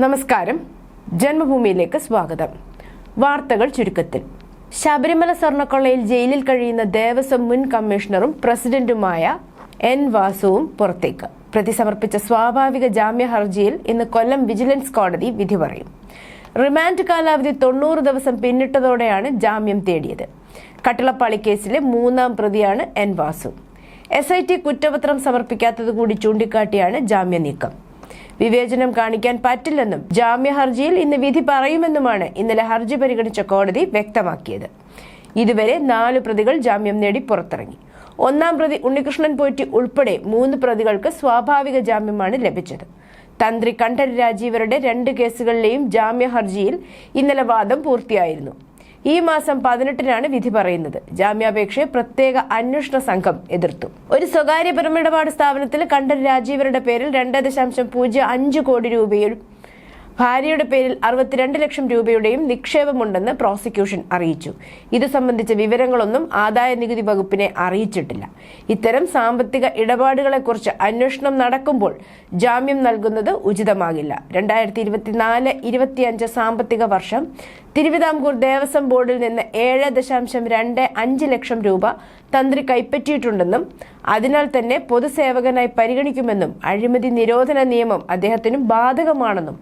നമസ്കാരം. ജന്മഭൂമിയിലേക്ക് സ്വാഗതം. വാർത്തകൾ ചുരുക്കത്തിൽ. ശബരിമല സ്വർണക്കൊള്ളയിൽ ജയിലിൽ കഴിയുന്ന ദേവസ്വം മുൻ കമ്മീഷണറും പ്രസിഡന്റുമായ എൻ വാസുവും പുറത്തേക്ക്. പ്രതി സമർപ്പിച്ച സ്വാഭാവിക ജാമ്യ ഹർജിയിൽ ഇന്ന് കൊല്ലം വിജിലൻസ് കോടതി വിധി പറയും. റിമാൻഡ് കാലാവധി തൊണ്ണൂറ് ദിവസം പിന്നിട്ടതോടെയാണ് ജാമ്യം തേടിയത്. കട്ടിളപ്പാളി കേസിലെ മൂന്നാം പ്രതിയാണ് N Vasu. S I T കുറ്റപത്രം സമർപ്പിക്കാത്തത് കൂടി ചൂണ്ടിക്കാട്ടിയാണ് ജാമ്യ നീക്കം. വിവേചനം കാണിക്കാൻ പറ്റില്ലെന്നും ജാമ്യ ഹർജിയിൽ ഇന്ന് വിധി പറയുമെന്നുമാണ് ഇന്നലെ ഹർജി പരിഗണിച്ച കോടതി വ്യക്തമാക്കിയത്. ഇതുവരെ നാല് പ്രതികൾ ജാമ്യം നേടി പുറത്തിറങ്ങി. ഒന്നാം പ്രതി ഉണ്ണികൃഷ്ണൻ പോറ്റി ഉൾപ്പെടെ മൂന്ന് പ്രതികൾക്ക് സ്വാഭാവിക ജാമ്യമാണ് ലഭിച്ചത്. തന്ത്രി കണ്ഠര് രാജീവരുടെ രണ്ട് കേസുകളിലെയും ജാമ്യ ഹർജിയിൽ ഇന്നലെ വാദം പൂർത്തിയായിരുന്നു. ഈ മാസം പതിനെട്ടിനാണ് വിധി പറയുന്നത്. ജാമ്യാപേക്ഷയെ പ്രത്യേക അന്വേഷണ സംഘം എതിർത്തു. ഒരു സ്വകാര്യ പെരുമിടപാട് സ്ഥാപനത്തിൽ കണ്ടൻ രാജീവരുടെ പേരിൽ രണ്ട് ദശാംശം പൂജ്യം അഞ്ച് കോടി രൂപയും ഭാര്യയുടെ പേരിൽ അറുപത്തിരണ്ട് ലക്ഷം രൂപയുടെയും നിക്ഷേപമുണ്ടെന്ന് പ്രോസിക്യൂഷൻ അറിയിച്ചു. ഇത് സംബന്ധിച്ച വിവരങ്ങളൊന്നും ആദായ നികുതി വകുപ്പിനെ അറിയിച്ചിട്ടില്ല. ഇത്തരം സാമ്പത്തിക ഇടപാടുകളെക്കുറിച്ച് അന്വേഷണം നടക്കുമ്പോൾ ജാമ്യം നൽകുന്നത് ഉചിതമാകില്ല. രണ്ടായിരത്തി ഇരുപത്തിനാല് ഇരുപത്തിയഞ്ച് സാമ്പത്തിക വർഷം തിരുവിതാംകൂർ ദേവസ്വം ബോർഡിൽ നിന്ന് ഏഴ് ദശാംശം രണ്ട് അഞ്ച് ലക്ഷം രൂപ തന്ത്രി കൈപ്പറ്റിയിട്ടുണ്ടെന്നും അതിനാൽ തന്നെ പൊതുസേവകനായി പരിഗണിക്കുമെന്നും അഴിമതി നിരോധന നിയമം അദ്ദേഹത്തിനും ബാധകമാണെന്നും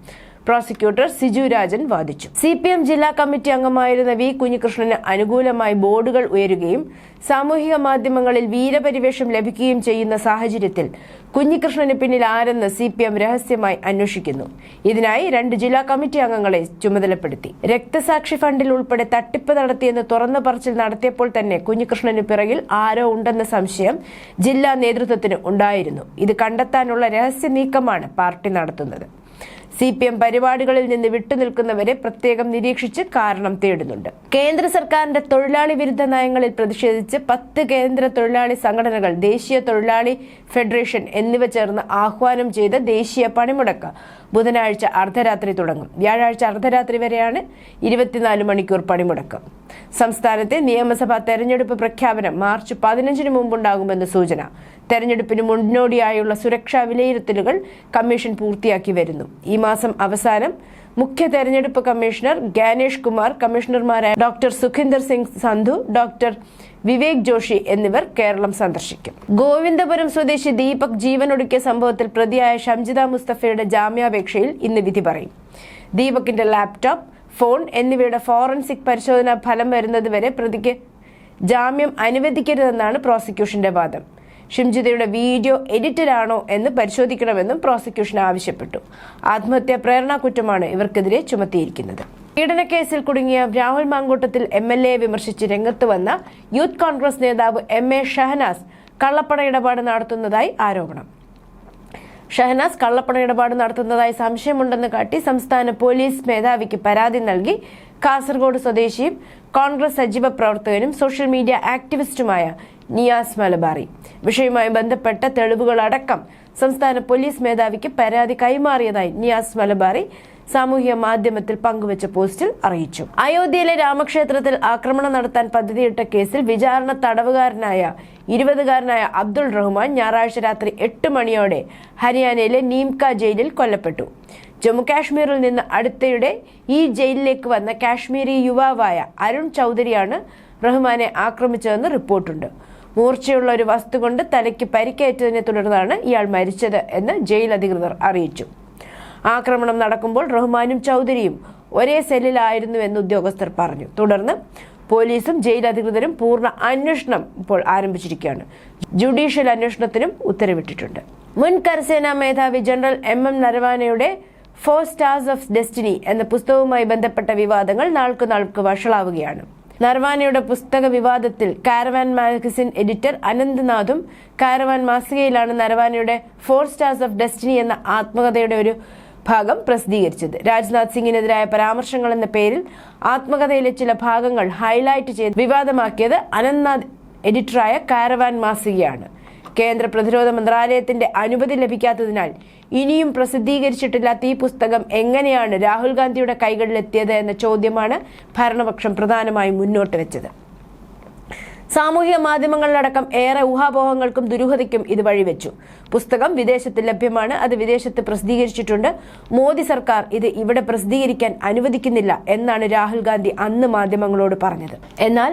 പ്രോസിക്യൂട്ടർ സിജു രാജൻ വാദിച്ചു. സി പി എം ജില്ലാ കമ്മിറ്റി അംഗമായിരുന്ന വി കുഞ്ഞികൃഷ്ണന് അനുകൂലമായി ബോർഡുകൾ ഉയരുകയും സാമൂഹിക മാധ്യമങ്ങളിൽ വീരപരിവേഷം ലഭിക്കുകയും ചെയ്യുന്ന സാഹചര്യത്തിൽ കുഞ്ഞികൃഷ്ണന് പിന്നിൽ ആരെന്ന് സി പി എം രഹസ്യമായി അന്വേഷിക്കുന്നു. ഇതിനായി രണ്ട് ജില്ലാ കമ്മിറ്റി അംഗങ്ങളെ ചുമതലപ്പെടുത്തി. രക്തസാക്ഷി ഫണ്ടിൽ ഉൾപ്പെടെ തട്ടിപ്പ് നടത്തിയെന്ന് തുറന്ന പറച്ചിൽ നടത്തിയപ്പോൾ തന്നെ കുഞ്ഞികൃഷ്ണന് പിറകിൽ ആരോ ഉണ്ടെന്ന സംശയം ജില്ലാ നേതൃത്വത്തിന് ഉണ്ടായിരുന്നു. ഇത് കണ്ടെത്താനുള്ള രഹസ്യ നീക്കമാണ് പാർട്ടി നടത്തുന്നത്. സി പി എം പരിപാടികളിൽ നിന്ന് വിട്ടുനിൽക്കുന്നവരെ പ്രത്യേകം നിരീക്ഷിച്ച് കാരണം തേടുന്നുണ്ട്. കേന്ദ്ര സർക്കാരിന്റെ തൊഴിലാളി വിരുദ്ധ നയങ്ങളിൽ പ്രതിഷേധിച്ച് പത്ത് കേന്ദ്ര തൊഴിലാളി സംഘടനകൾ ദേശീയ തൊഴിലാളി ഫെഡറേഷൻ എന്നിവ ചേർന്ന് ആഹ്വാനം ചെയ്ത ദേശീയ പണിമുടക്ക് ബുധനാഴ്ച അർദ്ധരാത്രി തുടങ്ങും. വ്യാഴാഴ്ച അർദ്ധരാത്രി വരെയാണ് ഇരുപത്തിനാല് മണിക്കൂർ പണിമുടക്ക്. സംസ്ഥാനത്തെ നിയമസഭാ തെരഞ്ഞെടുപ്പ് പ്രഖ്യാപനം മാർച്ച് പതിനഞ്ചിന് മുമ്പുണ്ടാകുമെന്ന് സൂചന. തെരഞ്ഞെടുപ്പിന് മുന്നോടിയായുള്ള സുരക്ഷാ വിലയിരുത്തലുകൾ കമ്മീഷൻ പൂർത്തിയാക്കി വരുന്നു. ഈ മാസം അവസാനം മുഖ്യ തെരഞ്ഞെടുപ്പ് കമ്മീഷണർ ഗാനേഷ് കുമാർ കമ്മീഷണർമാരായ ഡോക്ടർ സുഖിന്ദർ സിംഗ് സന്ധു ഡോക്ടർ വിവേക് ജോഷി എന്നിവർ കേരളം സന്ദർശിക്കും. ഗോവിന്ദപുരം സ്വദേശി ദീപക് ജീവനൊടുക്കിയ സംഭവത്തിൽ പ്രതിയായ ഷംജിത മുസ്തഫയുടെ ജാമ്യാപേക്ഷയിൽ ഇന്ന് വിധി പറയും. ദീപകിന്റെ ലാപ്ടോപ്പ് ഫോൺ എന്നിവയുടെ ഫോറൻസിക് പരിശോധനാ ഫലം വരുന്നതുവരെ പ്രതിക്ക് ജാമ്യം അനുവദിക്കരുതെന്നാണ് പ്രോസിക്യൂഷന്റെ വാദം. ഷിംജിതയുടെ വീഡിയോ എഡിറ്റഡാണോ എന്ന് പരിശോധിക്കണമെന്നും പ്രോസിക്യൂഷൻ ആവശ്യപ്പെട്ടു. ആത്മഹത്യാ പ്രേരണാ കുറ്റമാണ് ഇവർക്കെതിരെ ചുമത്തിയിരിക്കുന്നത്. പീഡനക്കേസിൽ കുടുങ്ങിയ Rahul Mamkootathil M L A വിമർശിച്ച് രംഗത്ത് വന്ന യൂത്ത് കോൺഗ്രസ് നേതാവ് എം എ ഷഹനാസ് കള്ളപ്പണ ഇടപാട് നടത്തുന്നതായി ആരോപണം. ഷഹനാസ് കള്ളപ്പണ ഇടപാട് നടത്തുന്നതായി സംശയമുണ്ടെന്ന് കാട്ടി സംസ്ഥാന പോലീസ് മേധാവിക്ക് പരാതി നൽകി കാസർഗോഡ് സ്വദേശിയും കോൺഗ്രസ് സജീവ പ്രവർത്തകനും സോഷ്യൽ മീഡിയ ആക്ടിവിസ്റ്റുമായ നിയാസ് മലബാറി. വിഷയവുമായി ബന്ധപ്പെട്ട തെളിവുകളടക്കം സംസ്ഥാന പോലീസ് മേധാവിക്ക് പരാതി കൈമാറിയതായി നിയാസ് മലബാറി സാമൂഹ്യ മാധ്യമത്തിൽ പങ്കുവച്ച പോസ്റ്റിൽ അറിയിച്ചു. അയോധ്യയിലെ രാമക്ഷേത്രത്തിൽ ആക്രമണം നടത്താൻ പദ്ധതിയിട്ട കേസിൽ വിചാരണ തടവുകാരനായ ഇരുപതുകാരനായ അബ്ദുൾ റഹ്മാൻ ഞായറാഴ്ച രാത്രി എട്ട് മണിയോടെ ഹരിയാനയിലെ നീംക ജയിലിൽ കൊല്ലപ്പെട്ടു. ജമ്മു കാശ്മീരിൽ നിന്ന് അടുത്തയുടെ ഈ ജയിലിലേക്ക് വന്ന കാശ്മീരി യുവാവായ അരുൺ ചൗധരിയാണ് റഹ്മാനെ ആക്രമിച്ചതെന്ന് റിപ്പോർട്ടുണ്ട്. മൂർച്ചയുള്ള ഒരു വസ്തു കൊണ്ട് തലയ്ക്ക് പരിക്കേറ്റതിനെ തുടർന്നാണ് ഇയാൾ മരിച്ചത് എന്ന് ജയിൽ അധികൃതർ അറിയിച്ചു. ആക്രമണം നടക്കുമ്പോൾ റഹ്മാനും ചൗധരിയും ഒരേ സെല്ലിലായിരുന്നു എന്ന് ഉദ്യോഗസ്ഥർ പറഞ്ഞു. തുടർന്ന് പോലീസും ജയിൽ അധികൃതരും പൂർണ അന്വേഷണം ഇപ്പോൾ ആരംഭിച്ചിരിക്കുകയാണ്. ജുഡീഷ്യൽ അന്വേഷണത്തിനും ഉത്തരവിട്ടിട്ടുണ്ട്. മുൻ കരസേനാ മേധാവി ജനറൽ എം എം നരവാനയുടെ ഫോർ സ്റ്റാർസ് ഓഫ് ഡെസ്റ്റിനി എന്ന പുസ്തകവുമായി ബന്ധപ്പെട്ട വിവാദങ്ങൾ നാൾക്കു നാൾക്ക് വഷളാവുകയാണ്. നർവാനയുടെ പുസ്തക വിവാദത്തിൽ കാരവാൻ മാഗസിൻ എഡിറ്റർ അനന്ത്നാഥും കാരവാൻ മാസികയിലാണ് നരവാനയുടെ ഫോർ സ്റ്റാർസ് ഓഫ് ഡെസ്റ്റിനി എന്ന ആത്മകഥയുടെ ഒരു ഭാഗം പ്രസിദ്ധീകരിച്ചത്. രാജ്നാഥ് സിംഗിനെതിരായ പരാമർശങ്ങൾ എന്ന പേരിൽ ആത്മകഥയിലെ ചില ഭാഗങ്ങൾ ഹൈലൈറ്റ് ചെയ്ത് വിവാദമാക്കിയത് അനന്ത്നാഥ് എഡിറ്ററായ കാരവാൻ മാസികയാണ്. കേന്ദ്ര പ്രതിരോധ മന്ത്രാലയത്തിന്റെ അനുമതി ലഭിക്കാത്തതിനാൽ ഇനിയും പ്രസിദ്ധീകരിച്ചിട്ടില്ലാത്ത ഈ പുസ്തകം എങ്ങനെയാണ് രാഹുൽ ഗാന്ധിയുടെ കൈകളിലെത്തിയത് എന്ന ചോദ്യമാണ് ഭരണപക്ഷം പ്രധാനമായും മുന്നോട്ട് വെച്ചത്. സാമൂഹിക മാധ്യമങ്ങളിലടക്കം ഏറെ ഊഹാപോഹങ്ങൾക്കും ദുരൂഹതയ്ക്കും ഇത് വഴിവെച്ചു. പുസ്തകം വിദേശത്ത് ലഭ്യമാണ് അത് വിദേശത്ത് പ്രസിദ്ധീകരിച്ചിട്ടുണ്ട്. മോദി സർക്കാർ ഇത് ഇവിടെ പ്രസിദ്ധീകരിക്കാൻ അനുവദിക്കുന്നില്ല എന്നാണ് രാഹുൽ ഗാന്ധി അന്ന് മാധ്യമങ്ങളോട് പറഞ്ഞത്. എന്നാൽ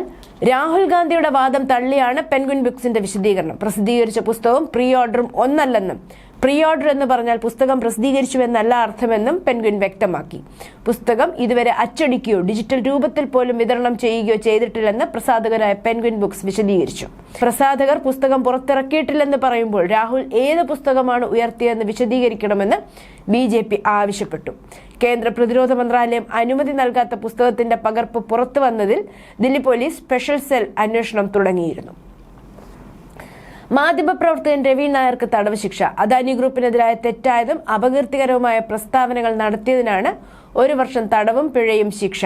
രാഹുൽ ഗാന്ധിയുടെ വാദം തള്ളിയാണ് പെൻഗ്വിൻ ബുക്സിന്റെ വിശദീകരണം. പ്രസിദ്ധീകരിച്ച പുസ്തകവും പ്രീ ഓർഡറും ഒന്നല്ലെന്നും പ്രീ ഓർഡർ എന്ന് പറഞ്ഞാൽ പുസ്തകം പ്രസിദ്ധീകരിച്ചുവെന്നല്ല അർത്ഥമെന്നും പെൻഗ്വിൻ വ്യക്തമാക്കി. പുസ്തകം ഇതുവരെ അച്ചടിക്കുകയോ ഡിജിറ്റൽ രൂപത്തിൽ പോലും വിതരണം ചെയ്യുകയോ ചെയ്തിട്ടില്ലെന്ന് പ്രസാധകരായ പെൻഗ്വിൻ ബുക്സ് വിശദീകരിച്ചു. പ്രസാധകർ പുസ്തകം പുറത്തിറക്കിയിട്ടില്ലെന്ന് പറയുമ്പോൾ രാഹുൽ ഏത് പുസ്തകമാണ് ഉയർത്തിയതെന്ന് വിശദീകരിക്കണമെന്ന് ബി ജെ പി ആവശ്യപ്പെട്ടു. കേന്ദ്ര പ്രതിരോധ മന്ത്രാലയം അനുമതി നൽകാത്ത പുസ്തകത്തിന്റെ പകർപ്പ് പുറത്തു വന്നതിൽ ദില്ലി പോലീസ് സ്പെഷ്യൽ സെൽ അന്വേഷണം തുടങ്ങിയിരുന്നു. മാധ്യമപ്രവർത്തകൻ രവി നായർക്ക് തടവ് ശിക്ഷ. അദാനി ഗ്രൂപ്പിനെതിരായ തെറ്റായതും അപകീർത്തികരവുമായ പ്രസ്താവനകൾ നടത്തിയതിനാണ് ഒരു വർഷം തടവും പിഴയും ശിക്ഷ.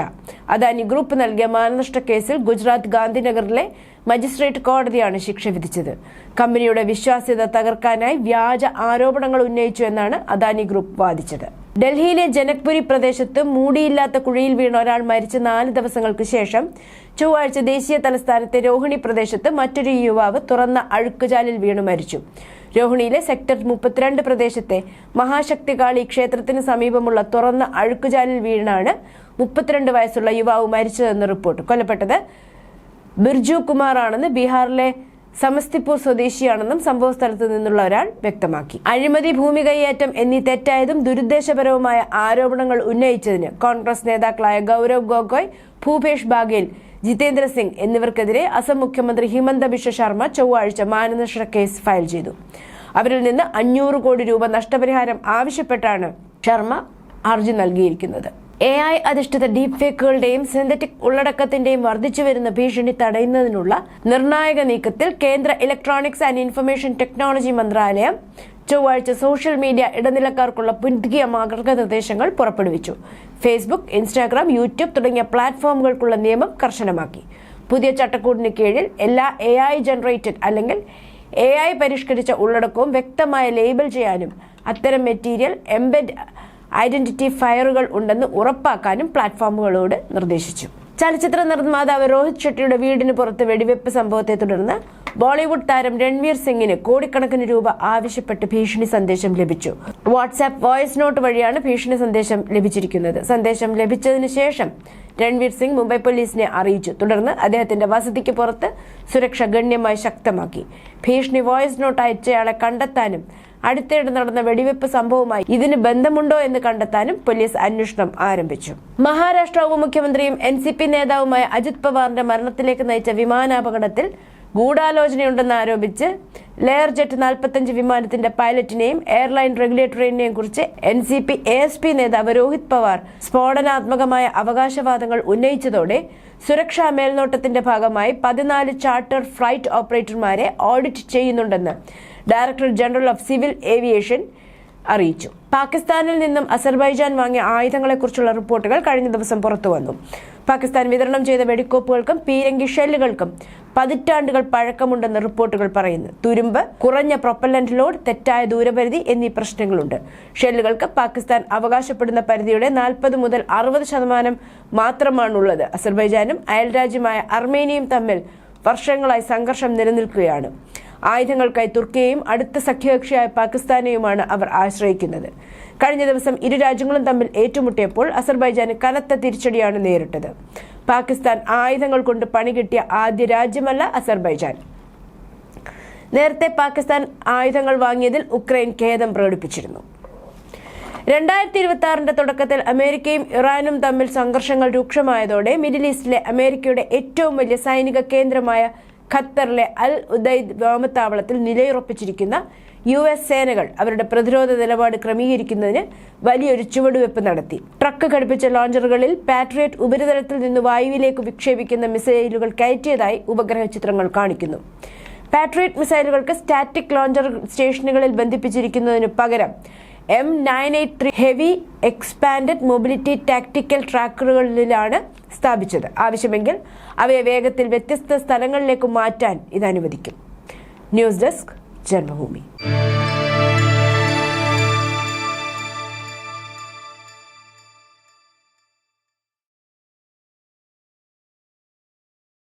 അദാനി ഗ്രൂപ്പ് നൽകിയ മാനനഷ്ട കേസിൽ ഗുജറാത്ത് ഗാന്ധിനഗറിലെ മജിസ്ട്രേറ്റ് കോടതിയാണ് ശിക്ഷ വിധിച്ചത്. കമ്പനിയുടെ വിശ്വാസ്യത തകർക്കാനായി വ്യാജ ആരോപണങ്ങൾ ഉന്നയിച്ചു എന്നാണ് അദാനി ഗ്രൂപ്പ് വാദിച്ചത്. ഡൽഹിയിലെ ജനക്പുരി പ്രദേശത്ത് മൂടിയില്ലാത്ത കുഴിയിൽ വീണ ഒരാൾ മരിച്ച നാല് ദിവസങ്ങൾക്ക് ശേഷം ചൊവ്വാഴ്ച ദേശീയ തലസ്ഥാനത്തെ രോഹിണി പ്രദേശത്ത് മറ്റൊരു യുവാവ് തുറന്ന അഴുക്കുചാലിൽ വീണു മരിച്ചു. രോഹിണിയിലെ സെക്ടർ മുപ്പത്തിരണ്ട് പ്രദേശത്തെ മഹാശക്തികാളി ക്ഷേത്രത്തിന് സമീപമുള്ള തുറന്ന അഴുക്കുചാലിൽ വീണാണ് മുപ്പത്തിരണ്ട് വയസ്സുള്ള യുവാവ് മരിച്ചതെന്ന് റിപ്പോർട്ട്. കൊല്ലപ്പെട്ടത് ബിർജു കുമാറാണെന്ന് ബീഹാറിലെ സമസ്തിപൂർ സ്വദേശിയാണെന്നും സംഭവസ്ഥലത്ത് നിന്നുള്ള ഒരാൾ വ്യക്തമാക്കി. അഴിമതി ഭൂമി കൈയേറ്റം എന്നീ തെറ്റായതും ദുരുദ്ദേശപരവുമായ ആരോപണങ്ങൾ ഉന്നയിച്ചതിന് കോൺഗ്രസ് നേതാക്കളായ ഗൗരവ് ഗൊഗോയ് ഭൂപേഷ് ബാഗേൽ ജിതേന്ദ്ര സിംഗ് എന്നിവർക്കെതിരെ അസം മുഖ്യമന്ത്രി ഹിമന്ത ബിശ്വ ശർമ്മ ചൊവ്വാഴ്ച മാനനഷ്ട കേസ് ഫയൽ ചെയ്തു. അവരിൽ നിന്ന് അഞ്ഞൂറ് കോടി രൂപ നഷ്ടപരിഹാരം ആവശ്യപ്പെട്ടാണ് ശർമ്മ ഹർജി നൽകിയിരിക്കുന്നത്. എ ഐ അധിഷ്ഠിത ഡീപ് ഫേക്കുകളുടെയും സിന്തറ്റിക് ഉള്ളടക്കത്തിന്റെയും വർദ്ധിച്ചു വരുന്ന ഭീഷണി തടയുന്നതിനുള്ള നിർണായക നീക്കത്തിൽ കേന്ദ്ര ഇലക്ട്രോണിക്സ് ആൻഡ് ഇൻഫർമേഷൻ ടെക്നോളജി മന്ത്രാലയം ചൊവ്വാഴ്ച സോഷ്യൽ മീഡിയ ഇടനിലക്കാർക്കുള്ള പുതിയ മാർഗനിർദ്ദേശങ്ങൾ പുറപ്പെടുവിച്ചു. ഫേസ്ബുക്ക് ഇൻസ്റ്റാഗ്രാം യൂട്യൂബ് തുടങ്ങിയ പ്ലാറ്റ്ഫോമുകൾക്കുള്ള നിയമം കർശനമാക്കി. പുതിയ ചട്ടക്കൂടിന് കീഴിൽ എല്ലാ എ ഐ ജനറേറ്റഡ് അല്ലെങ്കിൽ എ ഐ പരിഷ്കരിച്ച ഉള്ളടക്കവും വ്യക്തമായ ലേബൽ ചെയ്യാനും അത്തരം മെറ്റീരിയൽ എംബെഡ് ഐഡന്റിറ്റി ഫയറുകൾ ഉണ്ടെന്ന് ഉറപ്പാക്കാനും പ്ലാറ്റ്ഫോമുകളോട് നിർദ്ദേശിച്ചു. ചലച്ചിത്ര നിർമ്മാതാവ് രോഹിത് ഷെട്ടിയുടെ വീടിന് പുറത്ത് വെടിവെപ്പ് സംഭവത്തെ തുടർന്ന് ബോളിവുഡ് താരം രൺവീർ സിംഗിന് കോടിക്കണക്കിന് രൂപ ആവശ്യപ്പെട്ട് ഭീഷണി സന്ദേശം ലഭിച്ചു. വാട്സാപ്പ് വോയിസ് നോട്ട് വഴിയാണ് ഭീഷണി സന്ദേശം ലഭിച്ചിരിക്കുന്നത്. സന്ദേശം ലഭിച്ചതിന് ശേഷം രൺവീർ സിംഗ് മുംബൈ പോലീസിനെ അറിയിച്ചു. തുടർന്ന് അദ്ദേഹത്തിന്റെ വസതിക്ക് പുറത്ത് സുരക്ഷ ഗണ്യമായി ശക്തമാക്കി. ഭീഷണി വോയിസ് നോട്ട് അയച്ചയാളെ കണ്ടെത്താനും അടുത്തിടെ നടന്ന വെടിവെപ്പ് സംഭവവുമായി ഇതിന് ബന്ധമുണ്ടോ എന്ന് കണ്ടെത്താനും പോലീസ് അന്വേഷണം ആരംഭിച്ചു. മഹാരാഷ്ട്ര ഉപമുഖ്യമന്ത്രിയും എൻ സി പി നേതാവുമായ അജിത് പവാറിന്റെ മരണത്തിലേക്ക് നയിച്ച വിമാനാപകടത്തിൽ ഗൂഢാലോചനയുണ്ടെന്ന് ആരോപിച്ച് ലെയർ ജെറ്റ് നാൽപ്പത്തഞ്ച് വിമാനത്തിന്റെ പൈലറ്റിനെയും എയർലൈൻ റെഗുലേറ്ററിനെയും കുറിച്ച് N C P A S P നേതാവ് രോഹിത് പവാർ സ്ഫോടനാത്മകമായ അവകാശവാദങ്ങൾ ഉന്നയിച്ചതോടെ സുരക്ഷാ മേൽനോട്ടത്തിന്റെ ഭാഗമായി പതിനാല് ചാർട്ടർ ഫ്ലൈറ്റ് ഓപ്പറേറ്റർമാരെ ഓഡിറ്റ് ചെയ്യുന്നുണ്ടെന്ന് director general of civil aviation അറിയിച്ചു. പാകിസ്ഥാനിൽ നിന്നും അസർബൈജാൻ വാങ്ങിയ ആയുധങ്ങളെക്കുറിച്ചുള്ള റിപ്പോർട്ടുകൾ കഴിഞ്ഞ ദിവസം പുറത്തുവന്നു പാകിസ്ഥാൻ വിതരണം ചെയ്ത വെടിക്കോപ്പുകൾക്കും പീരങ്കി ഷെല്ലുകൾക്കും പതിറ്റാണ്ടുകൾ പഴക്കമുണ്ടെന്ന് റിപ്പോർട്ടുകൾ പറയുന്നു. തുരുമ്പ് കുറഞ്ഞ പ്രൊപ്പല്ലന്റ് ലോഡ് തെറ്റായ ദൂരപരിധി എന്നീ പ്രശ്നങ്ങളുണ്ട്. ഷെല്ലുകൾക്ക് പാകിസ്ഥാൻ അവകാശപ്പെടുന്ന പരിധിയുടെ നാൽപ്പത് മുതൽ അറുപത് ശതമാനം മാത്രമാണുള്ളത്. അസർബൈജാനും അയൽരാജ്യമായ അർമേനിയയും തമ്മിൽ വർഷങ്ങളായി സംഘർഷം നിലനിൽക്കുകയാണ്. ആയുധങ്ങൾക്കായി തുർക്കിയെയും അടുത്ത സഖ്യകക്ഷിയായ പാകിസ്ഥാനെയുമാണ് അവർ ആശ്രയിക്കുന്നത്. കഴിഞ്ഞ ദിവസം ഇരു രാജ്യങ്ങളും തമ്മിൽ ഏറ്റുമുട്ടിയപ്പോൾ അസർബൈജാന് കനത്ത തിരിച്ചടിയാണ് നേരിട്ടത്. പാകിസ്ഥാൻ ആയുധങ്ങൾ കൊണ്ട് പണികിട്ടിയ ആദ്യ രാജ്യമല്ല അസർബൈജാൻ. നേരത്തെ പാകിസ്ഥാൻ ആയുധങ്ങൾ വാങ്ങിയതിൽ ഉക്രൈൻ ഖേദം പ്രകടിപ്പിച്ചിരുന്നു. രണ്ടായിരത്തി ഇരുപത്തി ആറിന്റെ തുടക്കത്തിൽ അമേരിക്കയും ഇറാനും തമ്മിൽ സംഘർഷങ്ങൾ രൂക്ഷമായതോടെ മിഡിൽ ഈസ്റ്റിലെ അമേരിക്കയുടെ ഏറ്റവും വലിയ സൈനിക കേന്ദ്രമായ ഖത്തറിലെ അൽ ഉദൈദ് വ്യോമത്താവളത്തിൽ നിലയുറപ്പിച്ചിരിക്കുന്ന യു എസ് സേനകൾ അവരുടെ പ്രതിരോധ നിലപാട് ക്രമീകരിക്കുന്നതിന് വലിയൊരു ചുവടുവെപ്പ് നടത്തി. ട്രക്ക് ഘടിപ്പിച്ച ലോഞ്ചറുകളിൽ പാട്രിയറ്റ് ഉപരിതലത്തിൽ നിന്ന് വായുവിലേക്ക് വിക്ഷേപിക്കുന്ന മിസൈലുകൾ കയറ്റിയതായി ഉപഗ്രഹ ചിത്രങ്ങൾ കാണിക്കുന്നു. പാട്രിയറ്റ് മിസൈലുകൾക്ക് സ്റ്റാറ്റിക് ലോഞ്ചർ സ്റ്റേഷനുകളിൽ ബന്ധിപ്പിച്ചിരിക്കുന്നതിന് പകരം M nine eight three heavy expanded mobility tactical ട്രാക്കറുകളിലാണ് സ്ഥാപിച്ചത്. ആവശ്യമെങ്കിൽ അവയെ വേഗത്തിൽ വ്യത്യസ്ത സ്ഥലങ്ങളിലേക്ക് മാറ്റാൻ ഇത് അനുവദിക്കും. News desk Janmabhumi.